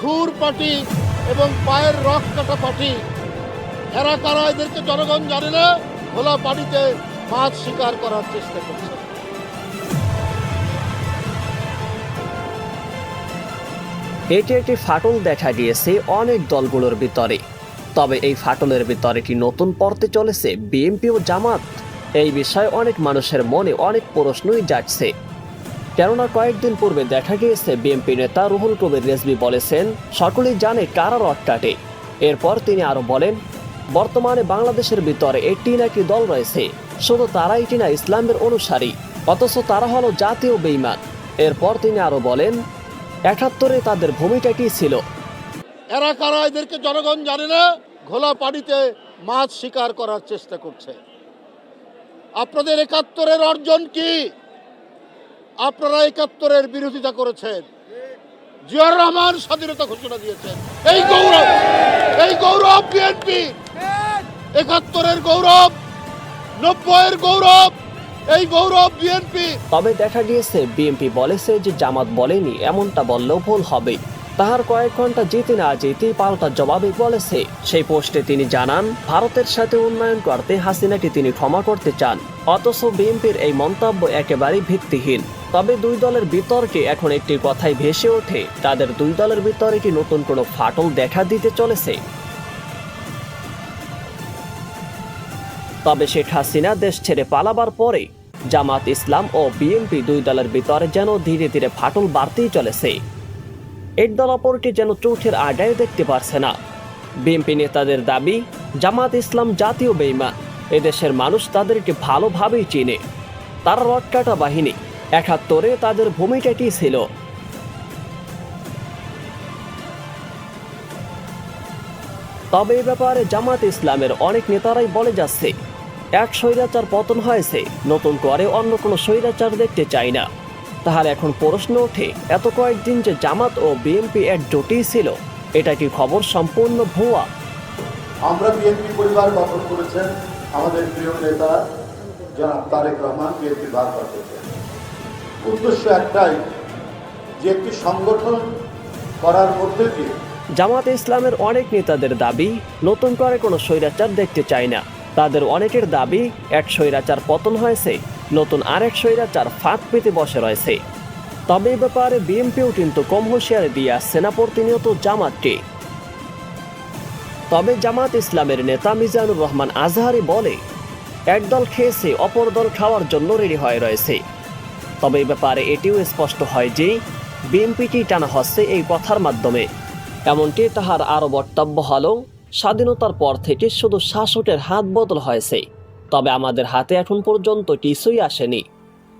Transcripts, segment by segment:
খুর পার্টি এবং পায়ের রক কাটা পার্টি এরা কারা এদেরকে জনগণ জানে না খোলা পানিতে মাছ শিকার করার চেষ্টা করছে। এটি একটি ফাটল দেখা দিয়েছে অনেক দলগুলোর ভিতরে। তবে এই ফাটলের ভিতরে কি নতুন পড়তে চলেছে বিএনপি ও জামাত। এই বিষয়ে অনেক মানুষের মনে অনেক প্রশ্নই যাচ্ছে কেননা কয়েকদিন পূর্বে দেখা গিয়েছে বিএনপি নেতা রুহুল কবির রেজবি বলেছেন, সকলেই জানে কারা রড কাটে এরপর তিনি আরও বলেন, বর্তমানে বাংলাদেশের ভিতরে একটি নাকি দল রয়েছে, শুধু তারাই কিনা ইসলামের অনুসারী, অথচ তারা হলো জাতীয় বেইমান এরপর তিনি আরও বলেন, একাত্তরে তাদের ভূমিকা কি ছিল? এরা কারা এদেরকে জনগণ জানে না, ঘোলা পানিতে মাছ শিকার করার চেষ্টা করছে। আপনাদের একাত্তরের অর্জন কি? আপনারা একাত্তরের বিরোধিতা করেছেন। জিয়ার রহমান স্বাধীনতা ঘোষণা দিয়েছেন। এই গৌরব এই গৌরব বিএনপি। একাত্তরের গৌরব, নব্বইয়ের গৌরব, এই গৌরব বিএনপি। তবে দেখা গিয়েছে, বিএনপি বলেছে যে জামাত বলেনি, এমনটা বললেও ভুল হবে। তাহার কয়েক ঘণ্টা যেতে না যেতেই পাল্টা জবাবে বলেছে। সেই পোস্টে তিনি জানান, ভারতের সাথে উন্নয়ন করতে হাসিনাকে তিনি ক্ষমা করতে চান। অথচ বিএনপির এই মন্তব্য একেবারেই ভিত্তিহীন। তবে দুই দলের বিতর্কে এখন একটি কথাই ভেসে ওঠে, তাদের দুই দলের ভিতরে কি নতুন কোনো ফাটল দেখা দিতে চলেছে? তবে শেখ হাসিনা দেশ ছেড়ে পালাবার পরে জামাত ইসলাম ও বিএনপি দুই দলের ভিতরে যেন ধীরে ধীরে ফাটল বাড়তেই চলেছে। এক দল অপরকে যেন চোখের আডায় দেখতে পারছে না। বিএনপি নেতাদের দাবি, জামাত ইসলাম জাতীয় বেইমান। এদেশের মানুষ তাদেরকে ভালোভাবেই চিনে। তারা রটকাটা বাহিনী একাত্তরে তাদের ভূমিকা কি ছিল। তবে এ ব্যাপারে জামাত ইসলামের অনেক নেতারাই বলে যাচ্ছে, এক স্বৈরাচার পতন হয়েছে, নতুন করে অন্য কোনো স্বৈরাচার দেখতে চাই না। তাহলে এখন প্রশ্ন ওঠে, এত কয়েকদিন যে জামাত ও বিএনপি এক জোটেই ছিল, এটা কি খবর সম্পূর্ণ ভুয়া? আমরা বিএনপি পরিবার গঠন করেছেন আমাদের প্রিয় নেতা জনাব তারেক রহমান বিএনপির ভারপ্রাপ্ত। উদ্দেশ্য একটাই, যে একটি সংগঠন করার মধ্যে দিয়ে জামাতে ইসলামের অনেক নেতাদের দাবি, নতুন করে কোনো স্বৈরাচার দেখতে চায় না। তাদের অনেকের দাবি, এক স্বৈরাচার পতন হয়েছে, নতুন আরেক স্বৈরাচার ফাঁক পেতে বসে রয়েছে। তবে এ ব্যাপারে বিএনপিও কিন্তু কম হুঁশিয়ারি দিয়ে আসছে না প্রতিনিয়ত জামাতকে। তবে জামাত ইসলামের নেতা মিজানুর রহমান আজহারি বলে, একদল খেয়েছে, অপর দল খাওয়ার জন্য রেডি হয়ে রয়েছে। তবে এই ব্যাপারে এটিও স্পষ্ট হয় যে বিএনপিকেই টানা হচ্ছে এই কথার মাধ্যমে। এমনকি তাহার আরও বক্তব্য হল, স্বাধীনতার পর থেকে শুধু শাসকের হাত বদল হয়েছে। তবে আমাদের হাতে এখন পর্যন্ত কিছুই আসেনি।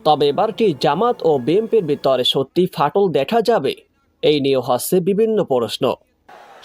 তবে এবার কি জামাত ও বিএনপির ভিতরে সত্যি ফাটল দেখা যাবে? এই নিয়ে হচ্ছে বিভিন্ন প্রশ্ন।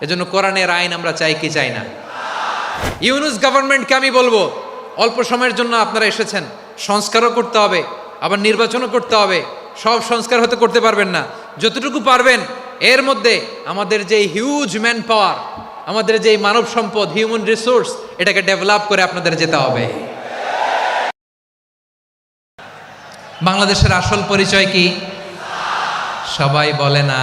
এজন্য কোরআনের আইন আমরা চাই কি চাই না? ইউনুস গভর্নমেন্টকে আমি বলব, অল্প সময়ের জন্য আপনারা এসেছেন, সংস্কারও করতে হবে, আবার নির্বাচনও করতে হবে, সব সংস্কার হতে করতে পারবেন না। যতটুকু পারবেন, এর মধ্যে আমাদের যে হিউজ ম্যান পাওয়ার আমাদের যে মানব সম্পদ হিউম্যান রিসোর্স এটাকে ডেভেলপ করে আপনাদের যেতে হবে। বাংলাদেশের আসল পরিচয় কি? সবাই বলে না।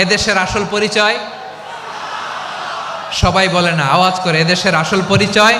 এদেশের আসল পরিচয়? সবাই বলে না আওয়াজ করে এদেশের আসল পরিচয়?